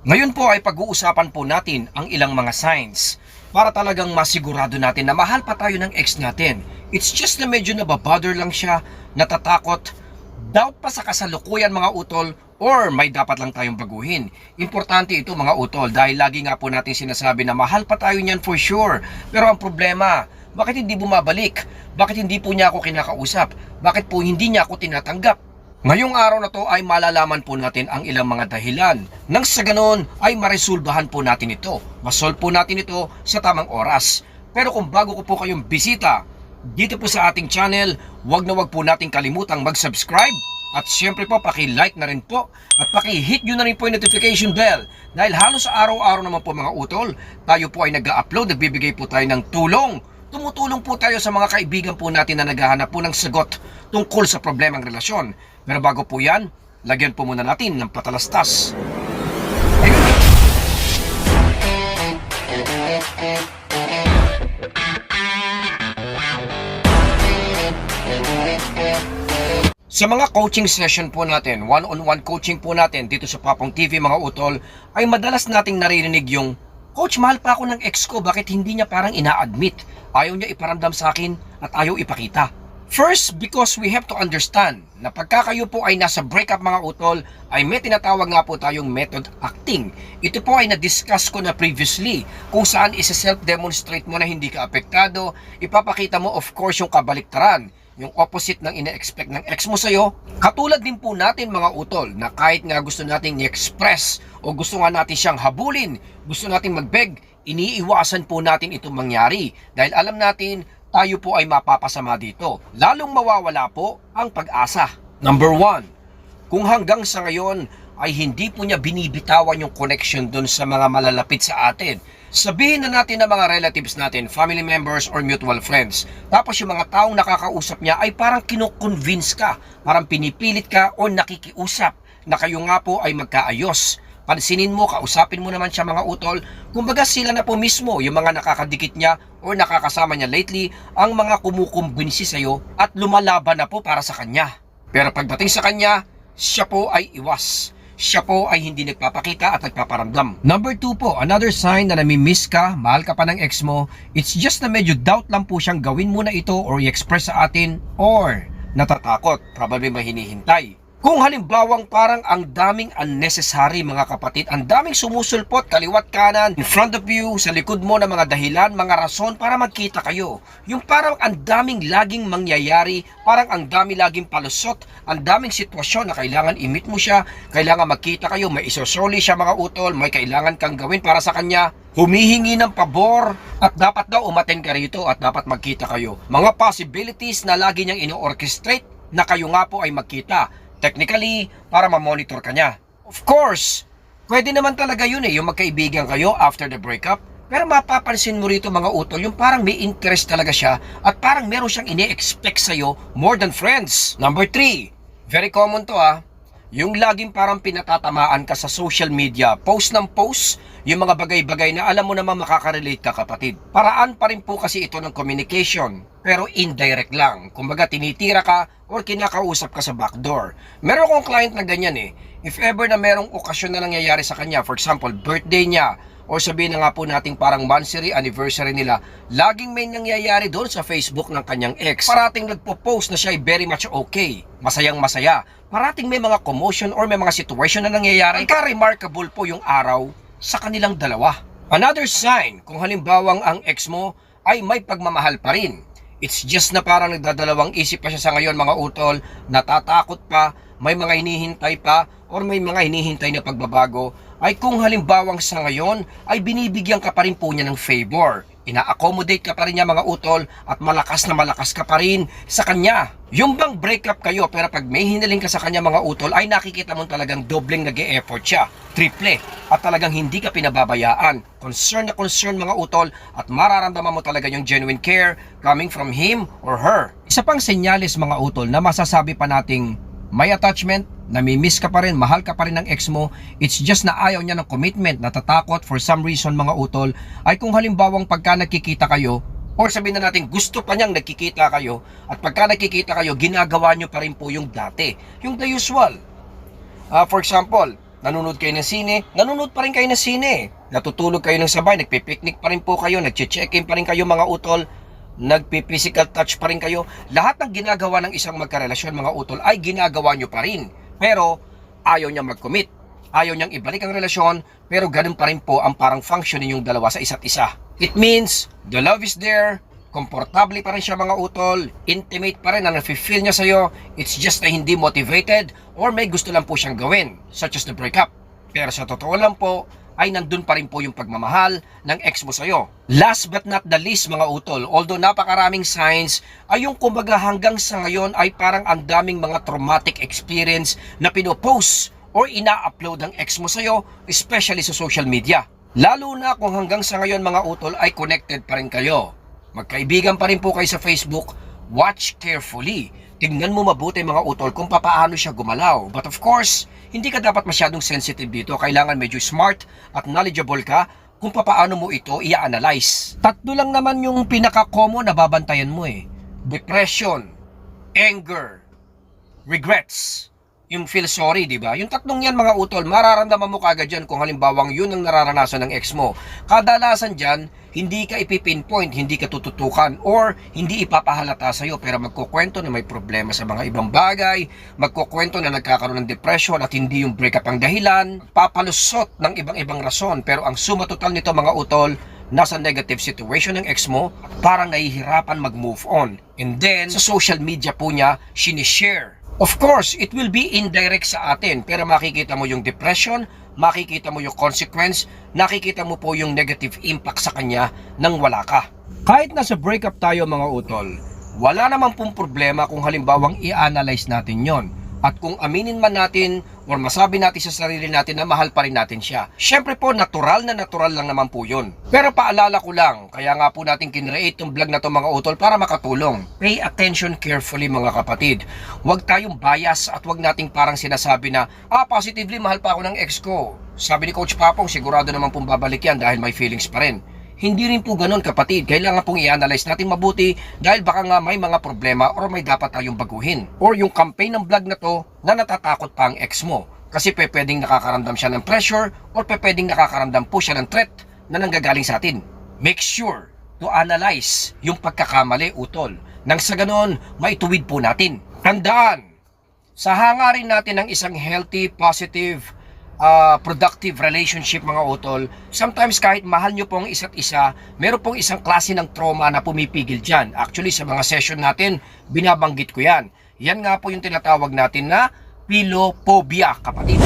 Ngayon po ay pag-uusapan po natin ang ilang mga signs para talagang masigurado natin na mahal pa tayo ng ex natin. It's just na medyo nababother lang siya, natatakot, doubt pa sa kasalukuyan mga utol, or may dapat lang tayong baguhin. Importante ito mga utol dahil lagi nga po natin sinasabi na mahal pa tayo niyan for sure. Pero ang problema, bakit hindi bumabalik? Bakit hindi po niya ako kinakausap? Bakit po hindi niya ako tinatanggap? Ngayong araw na to ay malalaman po natin ang ilang mga dahilan. Nang sa ganon ay maresolbahan po natin ito. Masolve po natin ito sa tamang oras. Pero kung bago ko po kayong bisita dito po sa ating channel, wag na wag po nating kalimutang mag-subscribe at syempre po paki-like na rin po at paki-hit nyo na rin po yung notification bell dahil halos araw-araw naman po mga utol, tayo po ay nag-upload, nagbibigay po tayo ng tulong tumutulong po tayo sa mga kaibigan po natin na naghahanap po ng sagot tungkol sa problemang relasyon. Pero bago po yan, lagyan po muna natin ng patalastas. Sa mga coaching session po natin, one-on-one coaching po natin dito sa Papong TV mga utol, ay madalas nating naririnig yung, Coach, mahal pa ako ng ex ko, bakit hindi niya parang ina-admit? Ayaw niya iparamdam sa akin at ayaw ipakita. First, because we have to understand na pagka kayo po ay nasa breakup mga utol, ay may tinatawag nga po tayong method acting. Ito po ay na-discuss ko na previously kung saan isa-self-demonstrate mo na hindi ka apektado, ipapakita mo of course yung kabaliktaran yung opposite ng ina-expect ng ex mo sa'yo. Katulad din po natin mga utol na kahit nga gusto nating i-express o gusto nga natin siyang habulin, gusto nating mag-beg, iniiwasan po natin itong mangyari dahil alam natin tayo po ay mapapasama dito. Lalong mawawala po ang pag-asa. Number one, kung hanggang sa ngayon ay hindi po niya binibitawan yung connection dun sa mga malalapit sa atin. Sabihin na natin na mga relatives natin, family members or mutual friends. Tapos yung mga taong nakakausap niya ay parang kinoconvince ka, parang pinipilit ka o nakikiusap na kayo nga po ay magkaayos. Pansinin mo, kausapin mo naman siya mga utol. Kumbaga sila na po mismo, yung mga nakakadikit niya or nakakasama niya lately, ang mga kumukumbinsi sa'yo at lumalaban na po para sa kanya. Pero pagdating sa kanya, siya po ay iwas siya po ay hindi nagpapakita at nagpaparamdam. Number two po, another sign na nami-miss ka, mahal ka pa ng ex mo, it's just na medyo doubt lang po siyang gawin mo na ito or i-express sa atin or natatakot, probably may. Kung halimbawang parang ang daming unnecessary mga kapatid, ang daming sumusulpot kaliwat kanan, in front of you, sa likod mo na mga dahilan, mga rason para magkita kayo. Yung parang ang daming laging mangyayari, parang ang dami laging palusot, ang daming sitwasyon na kailangan imit mo siya, kailangan magkita kayo, may isosoli siya mga utol, may kailangan kang gawin para sa kanya, humihingi ng pabor at dapat daw umaten ka rito at dapat magkita kayo. Mga possibilities na lagi niyang ino-orchestrate na kayo nga po ay magkita. Technically, para ma-monitor ka niya. Of course, pwede naman talaga yun eh, yung magkaibigan kayo after the breakup. Pero mapapansin mo rito mga utol, yung parang may interest talaga siya at parang meron siyang ini-expect sa'yo more than friends. Number 3, very common to ah, yung laging parang pinatatamaan ka sa social media, post ng post, yung mga bagay-bagay na alam mo naman makakarelate ka kapatid. Paraan pa rin po kasi ito ng communication, pero indirect lang. Kumbaga tinitira ka or kinakausap ka sa backdoor. Meron akong client na ganyan eh. If ever na merong okasyon na nangyayari sa kanya, for example, birthday niya, or sabihin na nga po nating parang monthsary, anniversary nila, laging may nangyayari doon sa Facebook ng kanyang ex. Parating nagpo-post na siya ay very much okay, masayang masaya. Parating may mga commotion or may mga situation na nangyayari. Ka-remarkable po yung araw sa kanilang dalawa. Another sign, kung halimbawang ang ex mo ay may pagmamahal pa rin. It's just na parang nagdadalawang isip pa siya sa ngayon mga utol, natatakot pa, may mga hinihintay pa, or may mga hinihintay na pagbabago, ay kung halimbawang sa ngayon ay binibigyan ka pa rin po niya ng favor. Ina-accommodate ka pa rin niya mga utol at malakas na malakas ka pa rin sa kanya. Yung bang breakup kayo pero pag may hinaling ka sa kanya mga utol ay nakikita mo talagang dobleng nag effort siya. Triple. At talagang hindi ka pinababayaan. Concern na concern mga utol at mararamdaman mo talaga yung genuine care coming from him or her. Isa pang senyalis mga utol na masasabi pa nating may attachment, namimiss ka pa rin, mahal ka pa rin ng ex mo, it's just na ayaw niya ng commitment, natatakot for some reason mga utol, ay kung halimbawang pagka nagkikita kayo, or sabihin na natin gusto pa niyang nagkikita kayo, at pagka nagkikita kayo, ginagawa niyo pa rin po yung dati, yung the usual. Ah, for example, nanonood kayo ng sine, nanonood pa rin kayo ng sine. Natutulog kayo ng sabay, nagpipiknik pa rin po kayo, nagche-check-in pa rin kayo mga utol, nagpi-physical touch pa rin kayo. Lahat ng ginagawa ng isang magkarelasyon mga utol ay ginagawa nyo pa rin. Pero ayaw niya mag-commit. Ayaw niyang ibalik ang relasyon, pero ganun pa rin po ang parang function ninyong dalawa sa isa't isa. It means, the love is there, komportable pa rin siya mga utol, intimate pa rin na nafe-feel niya sa'yo, it's just na hindi motivated or may gusto lang po siyang gawin, such as the breakup. Pero sa totoo lang po, ay nandun pa rin po yung pagmamahal ng ex mo sa'yo. Last but not the least mga utol, although napakaraming signs, ay yung kumbaga hanggang sa ngayon ay parang ang daming mga traumatic experience na pinopost or ina-upload ng ex mo sa'yo, especially sa social media. Lalo na kung hanggang sa ngayon mga utol ay connected pa rin kayo. Magkaibigan pa rin po kayo sa Facebook, watch carefully. Tingnan mo mabuti mga utol kung papaano siya gumalaw. But of course, hindi ka dapat masyadong sensitive dito. Kailangan medyo smart at knowledgeable ka kung papaano mo ito i-analyze. Tatlo lang naman yung pinaka-common na babantayan mo eh. Depression, anger, regrets, yung feel sorry, di ba? Yung tatlong yan mga utol, mararamdaman mo kagad dyan kung halimbawang yun ang nararanasan ng ex mo. Kadalasan dyan, hindi ka ipipinpoint, hindi ka tututukan, or hindi ipapahalata sa'yo, pero magkukwento na may problema sa mga ibang bagay, magkukwento na nagkakaroon ng depression at hindi yung breakup ang dahilan, papalusot ng ibang-ibang rason, pero ang suma total nito mga utol, nasa negative situation ng ex mo, parang nahihirapan mag-move on. And then, sa social media po niya, sinishare Of course, it will be indirect sa atin, pero makikita mo yung depression, makikita mo yung consequence, nakikita mo po yung negative impact sa kanya nang wala ka. Kahit nasa breakup tayo mga utol, wala naman pong problema kung halimbawang i-analyze natin yon. At kung aminin man natin or masabi natin sa sarili natin na mahal pa rin natin siya. Siyempre po, natural na natural lang naman po yun. Pero paalala ko lang, kaya nga po natin kinreate yung vlog na to mga utol para makatulong. Pay attention carefully mga kapatid. Huwag tayong bias at huwag nating parang sinasabi na, ah, positively mahal pa ako ng ex ko. Sabi ni Coach Papong, sigurado naman pong babalik yan dahil may feelings pa rin. Hindi rin po ganun kapatid. Kailangan pong i-analyze natin mabuti dahil baka nga may mga problema or may dapat tayong baguhin. Or yung campaign ng vlog na to na natatakot pa ang ex mo. Kasi pwedeng nakakaramdam siya ng pressure or pwedeng nakakaramdam po siya ng threat na nanggagaling sa atin. Make sure to analyze yung pagkakamali utol. Nang sa ganon, maituwid po natin. Tandaan, sa hangarin natin ng isang healthy, positive, uh, productive relationship mga utol, sometimes kahit mahal nyo pong isa't isa, meron pong isang klase ng trauma na pumipigil dyan. Actually, sa mga session natin, binabanggit ko yan. Yan nga po yung tinatawag natin na philophobia, kapatid.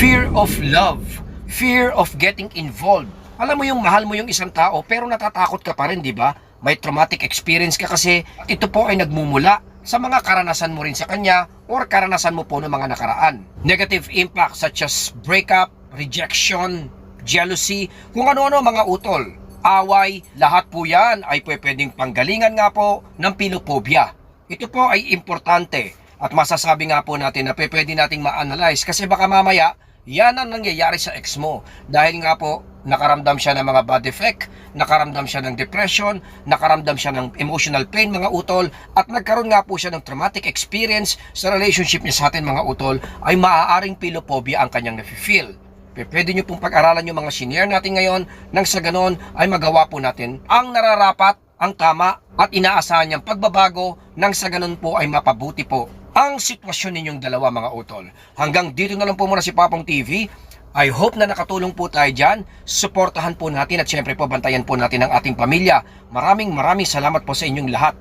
Fear of love. Fear of getting involved. Alam mo yung mahal mo yung isang tao pero natatakot ka pa rin, di ba? May traumatic experience ka kasi ito po ay nagmumula sa mga karanasan mo rin sa kanya or karanasan mo po ng mga nakaraan. Negative impact such as breakup, rejection, jealousy, kung ano-ano mga utol. Away, lahat po yan ay pwedeng panggalingan nga po ng pinophobia. Ito po ay importante at masasabi nga po natin na pwede nating ma-analyze kasi baka mamaya yan ang nangyayari sa ex mo. Dahil nga po, nakaramdam siya ng mga bad effect, nakaramdam siya ng depression, nakaramdam siya ng emotional pain mga utol, at nagkaroon nga po siya ng traumatic experience sa relationship niya sa atin mga utol, ay maaaring philophobia ang kanyang nafe-feel. Pwede nyo pong pag-aralan yung mga senior natin ngayon nang sa ganon ay magawa po natin ang nararapat, ang tama at inaasahan niyang pagbabago nang sa ganon po ay mapabuti po ang sitwasyon ninyong dalawa mga utol. Hanggang dito na lang po muna si Papong TV. I hope na nakatulong po tayo dyan. Suportahan po natin at syempre po bantayan po natin ang ating pamilya. Maraming maraming salamat po sa inyong lahat.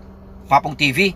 Papong TV,